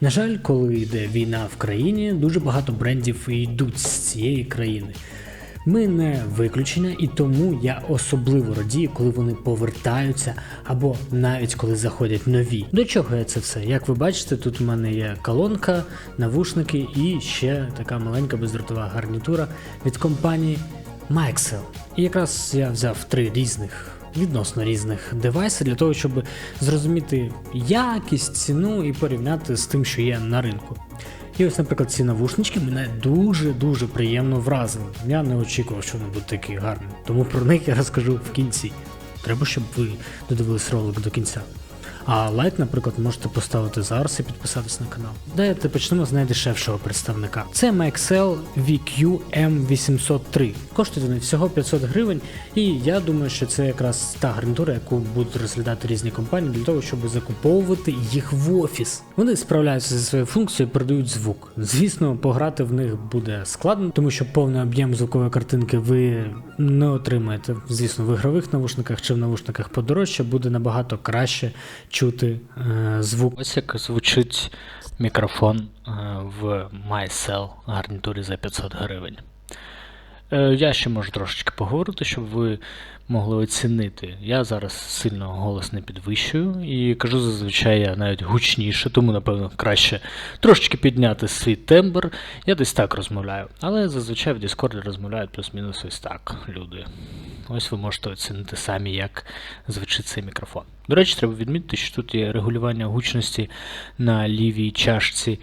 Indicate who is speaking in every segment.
Speaker 1: На жаль, коли йде війна в країні, дуже багато брендів йдуть з цієї країни. Ми не виключення, і тому я особливо радію, коли вони повертаються, або навіть коли заходять нові. До чого я це все? Як ви бачите, тут у мене є колонка, навушники і ще така маленька бездротова гарнітура від компанії Mixel. І якраз я взяв три різних. Відносно різних девайсів для того, щоб зрозуміти якість, ціну і порівняти з тим, що є на ринку. І ось, наприклад, ці навушнички мене дуже-дуже приємно вразили. Я не очікував, що вони будуть такі гарні. Тому про них я розкажу в кінці. Треба, щоб ви додивились ролик до кінця. А лайк, наприклад, можете поставити зараз і підписатись на канал. Давайте почнемо з найдешевшого представника. Це MXL VQ M803. Коштують вони всього 500 гривень, і я думаю, що це якраз та гарнітура, яку будуть розглядати різні компанії для того, щоб закуповувати їх в офіс. Вони справляються зі своєю функцією, передають звук. Звісно, пограти в них буде складно, тому що повний об'єм звукової картинки ви не отримаєте. Звісно, в ігрових навушниках чи в навушниках подорожче буде набагато краще чути е, звук.
Speaker 2: Ось як звучить мікрофон е, в MyCell гарнітурі за 500 гривень. Е, Я ще можу трошечки поговорити, щоб ви могли оцінити. Я зараз сильно голос не підвищую і кажу зазвичай я навіть гучніше, тому напевно краще трошечки підняти свій тембр. Я десь так розмовляю. Але зазвичай в Discord розмовляють плюс-мінус ось так люди. Ось ви можете оцінити самі, як звучить цей мікрофон. До речі, треба відмітити, що тут є регулювання гучності на лівій чашці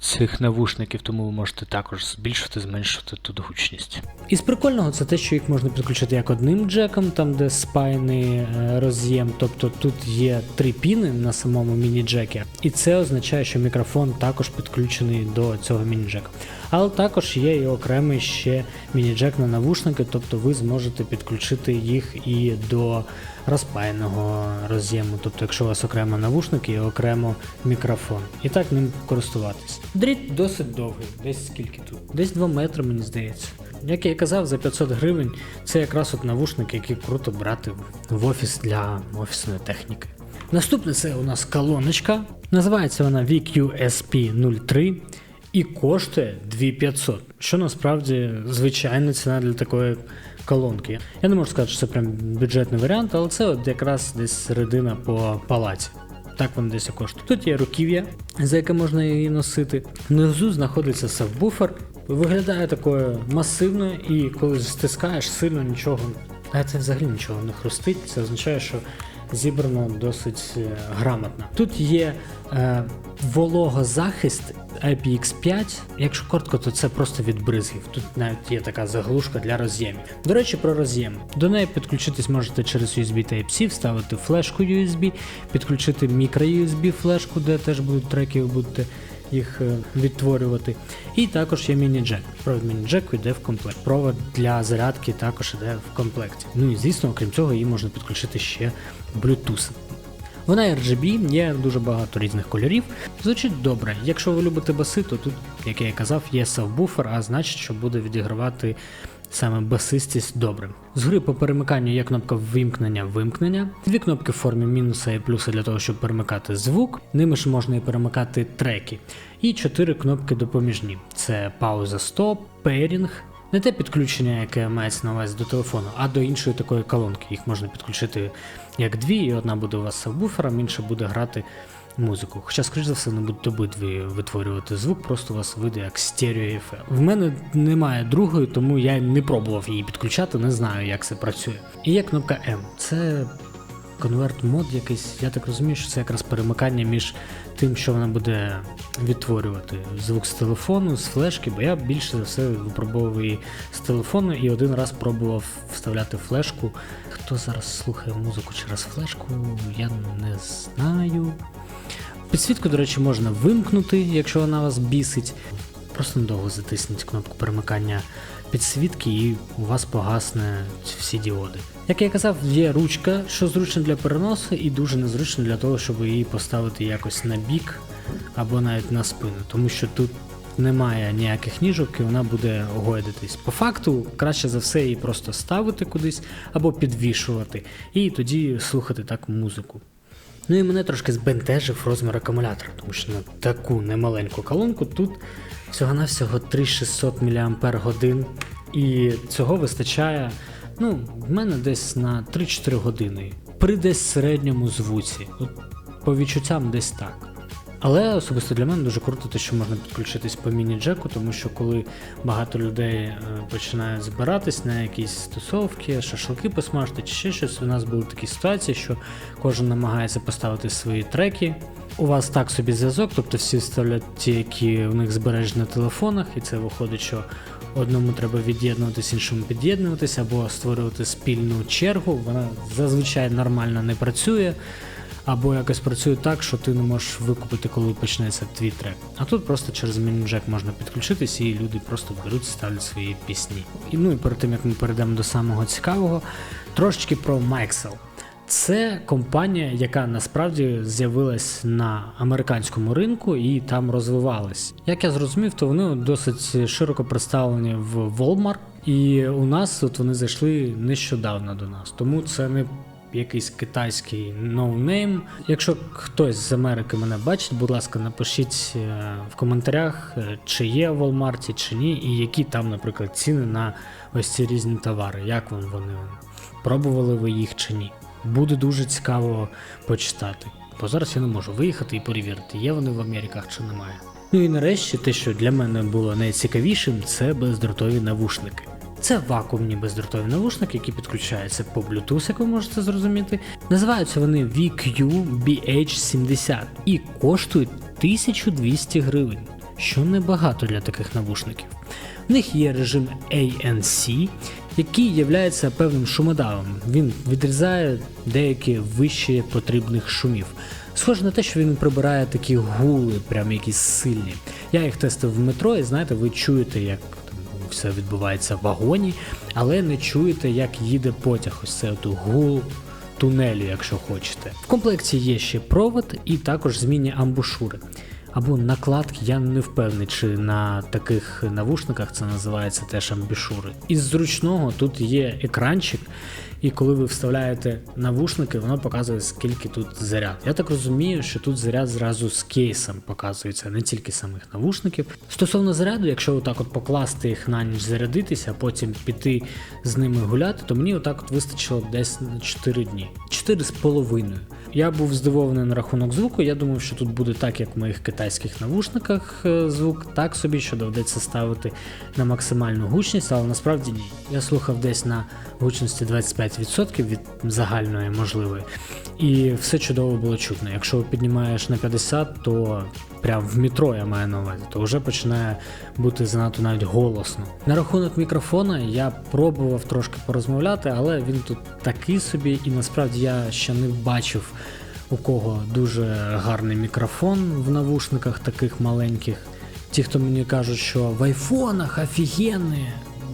Speaker 2: цих навушників, тому ви можете також збільшити, зменшити тут гучність.
Speaker 1: Із прикольного це те, що їх можна підключити як одним джеком, там де спайний е, роз'єм, тобто тут є три піни на самому міні-джекі, і це означає, що мікрофон також підключений до цього міні-джека. Але також є і окремий ще міні-джек на навушники, тобто ви зможете підключити їх і до розпаяного роз'єму, тобто якщо у вас окремо навушники і окремо мікрофон. І так ним користуватись. Дріт досить довгий, десь скільки тут? Десь 2 метри, мені здається. Як я і казав, за 500 гривень це якраз от навушники, які круто брати в офіс для офісної техніки. Наступне це у нас колоночка. Називається вона VQSP03 і коштує 2500, що насправді звичайна ціна для такої колонки. Я не можу сказати, що це прям бюджетний варіант, але це от якраз десь середина по палаці. Так воно десь коштує. Тут є руків'я, за яке можна її носити. Внизу знаходиться сабвуфер. Виглядає такою масивною, і коли стискаєш сильно нічого. А це взагалі нічого не хрустить. Це означає, що зібрано досить е, грамотно. Тут є е, вологозахист IPX5. Якщо коротко, то це просто від бризгів. Тут навіть є така заглушка для роз'ємів. До речі, про роз'єми. До неї підключитись можете через USB Type-C, вставити флешку USB, підключити micro-USB флешку, де теж будуть треки, ви будете їх е, відтворювати. І також є міні-джек. Провід міні-джеку йде в комплект. Провод для зарядки також йде в комплекті. Ну і звісно, окрім цього, її можна підключити ще Bluetooth. Вона RGB, є дуже багато різних кольорів. Звучить добре. Якщо ви любите баси, то тут, як я і казав, є сабвуфер, а значить, що буде відігравати саме басистість добре. Згори по перемиканню є кнопка вимкнення-вимкнення, дві кнопки в формі мінуса і плюса для того, щоб перемикати звук. Ними ж можна і перемикати треки. І чотири кнопки допоміжні: це пауза стоп, пейрінг. Не те підключення, яке мається на увазі до телефону, а до іншої такої колонки. Їх можна підключити як дві, і одна буде у вас сабвуфером, інша буде грати музику. Хоча, скоріш за все, не будуть обидві витворювати звук, просто у вас вийде як стереоефект. В мене немає другої, тому я не пробував її підключати, не знаю, як це працює. І є кнопка M. Це конверт мод якийсь. Я так розумію, що це якраз перемикання між тим, що вона буде відтворювати звук з телефону, з флешки, бо я більше за все випробовував її з телефону і один раз пробував вставляти флешку. Хто зараз слухає музику через флешку, я не знаю. Підсвітку, до речі, можна вимкнути, якщо вона вас бісить. Просто недовго затисніть кнопку перемикання підсвітки і у вас погасне всі діоди. Як я казав, є ручка, що зручно для переносу, і дуже незручно для того, щоб її поставити якось на бік або навіть на спину, тому що тут немає ніяких ніжок і вона буде гойдитись. По факту, краще за все її просто ставити кудись або підвішувати, і тоді слухати так музику. Ну і мене трошки збентежив розмір акумулятора, тому що на таку немаленьку колонку тут всього-навсього 3600 мАч, і цього вистачає, ну, в мене десь на 3-4 години. При десь середньому звуці. От, по відчуттям десь так. Але особисто для мене дуже круто, те, що можна підключитись по міні-джеку, тому що коли багато людей е, починають збиратись на якісь тусовки, шашлики посмажити чи ще щось, у нас були такі ситуації, що кожен намагається поставити свої треки. У вас так собі зв'язок, тобто всі вставляють ті, які у них збережені на телефонах, і це виходить, що одному треба від'єднуватись, іншому під'єднуватись, або створювати спільну чергу. Вона зазвичай нормально не працює або якось працює так, що ти не можеш викупити, коли почнеться твій трек. А тут просто через міні-джек можна підключитись, і люди просто беруть, ставлять свої пісні. І ну і перед тим як ми перейдемо до самого цікавого, трошечки про Mixel. Це компанія, яка насправді з'явилась на американському ринку і там розвивалась. Як я зрозумів, то вони досить широко представлені в Walmart, і у нас от вони зайшли нещодавно до нас. Тому це не якийсь китайський ноунейм. Якщо хтось з Америки мене бачить, будь ласка, напишіть е, в коментарях, е, чи є в Walmart, чи ні, і які там, наприклад, ціни на ось ці різні товари. Як вам вони? Пробували ви їх чи ні? Буде дуже цікаво почитати. Бо зараз я не можу виїхати і перевірити, є вони в Америках чи немає. Ну і нарешті те, що для мене було найцікавішим, це бездротові навушники. Це вакуумні бездротові навушники, які підключаються по Bluetooth, як ви можете зрозуміти. Називаються вони VQ BH70 і коштують 1200 гривень, що небагато для таких навушників. В них є режим ANC, який є певним шумодавом. Він відрізає деякі вищі потрібних шумів. Схоже на те, що він прибирає такі гули, прям якісь сильні. Я їх тестив в метро, і знаєте, ви чуєте, як там все відбувається в вагоні, але не чуєте, як їде потяг. Ось це от гул тунелю, якщо хочете. В комплекті є ще провод і також змінні амбушури. Або накладки, я не впевнений, чи на таких навушниках це називається теж амбушури. Із зручного тут є екранчик, і коли ви вставляєте навушники, воно показує, скільки тут заряд. Я так розумію, що тут заряд зразу з кейсом показується, не тільки самих навушників. Стосовно заряду, якщо отак от покласти їх на ніч зарядитися, а потім піти з ними гуляти, то мені отак от вистачило десь на 4 дні. 4 з половиною. Я був здивований на рахунок звуку. Я думав, що тут буде так, як в моїх китайських навушниках е, звук, так собі, що доведеться ставити на максимальну гучність, але насправді ні. Я слухав десь на гучності 25% від загальної можливої, і все чудово було чутно. Якщо піднімаєш на 50, то прям в метро я маю на увазі, то вже починає бути занадто навіть голосно. На рахунок мікрофона я пробував трошки порозмовляти, але він тут такий собі, і насправді я ще не бачив у кого дуже гарний мікрофон в навушниках таких маленьких. Ті, хто мені кажуть, що в айфонах офігенні,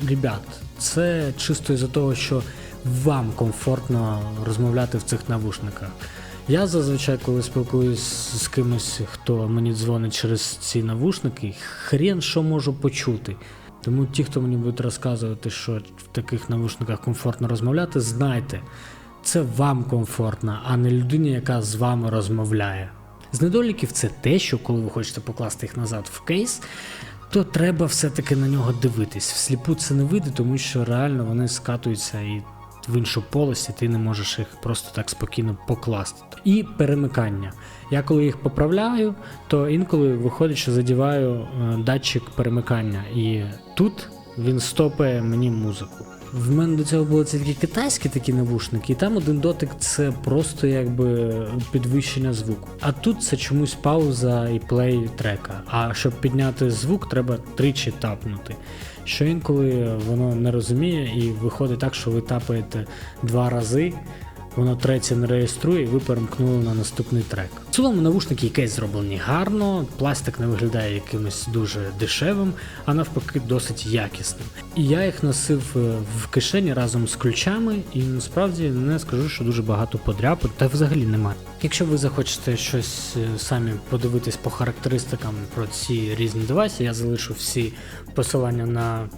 Speaker 1: ребят, це чисто із-за того, що вам комфортно розмовляти в цих навушниках. Я зазвичай, коли спілкуюсь з кимось, хто мені дзвонить через ці навушники, хрен що можу почути. Тому ті, хто мені будуть розказувати, що в таких навушниках комфортно розмовляти, знайте, це вам комфортно, а не людині, яка з вами розмовляє. З недоліків це те, що коли ви хочете покласти їх назад в кейс, то треба все-таки на нього дивитись. Всліпу це не вийде, тому що реально вони скатуються і в іншу полость, і ти не можеш їх просто так спокійно покласти. І перемикання. Я коли їх поправляю, то інколи виходить, що задіваю е, датчик перемикання, і тут він стопає мені музику. В мене до цього були тільки китайські такі навушники, і там один дотик це просто якби підвищення звуку. А тут це чомусь пауза і плей трека. А щоб підняти звук, треба тричі тапнути. Що інколи воно не розуміє, і виходить так, що ви тапаєте два рази, воно третє не реєструє, і ви перемкнули на наступний трек. В цілому навушники якесь зроблені гарно, пластик не виглядає якимось дуже дешевим, а навпаки, досить якісним. І я їх носив е, в кишені разом з ключами, і насправді не скажу, що дуже багато подряпин, та взагалі немає. Якщо ви захочете щось е, самі подивитись по характеристикам про ці різні девайси, я залишу всі посилання на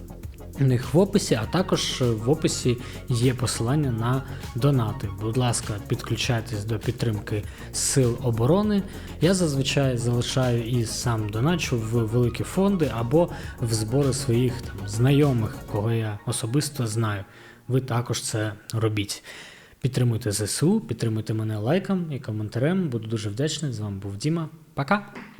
Speaker 1: у них в описі, а також в описі є посилання на донати. Будь ласка, підключайтесь до підтримки Сил оборони. Я зазвичай залишаю і сам доначу в великі фонди або в збори своїх там знайомих, кого я особисто знаю. Ви також це робіть. Підтримуйте ЗСУ, підтримуйте мене лайком і коментарем. Буду дуже вдячний. З вами був Діма. Пока!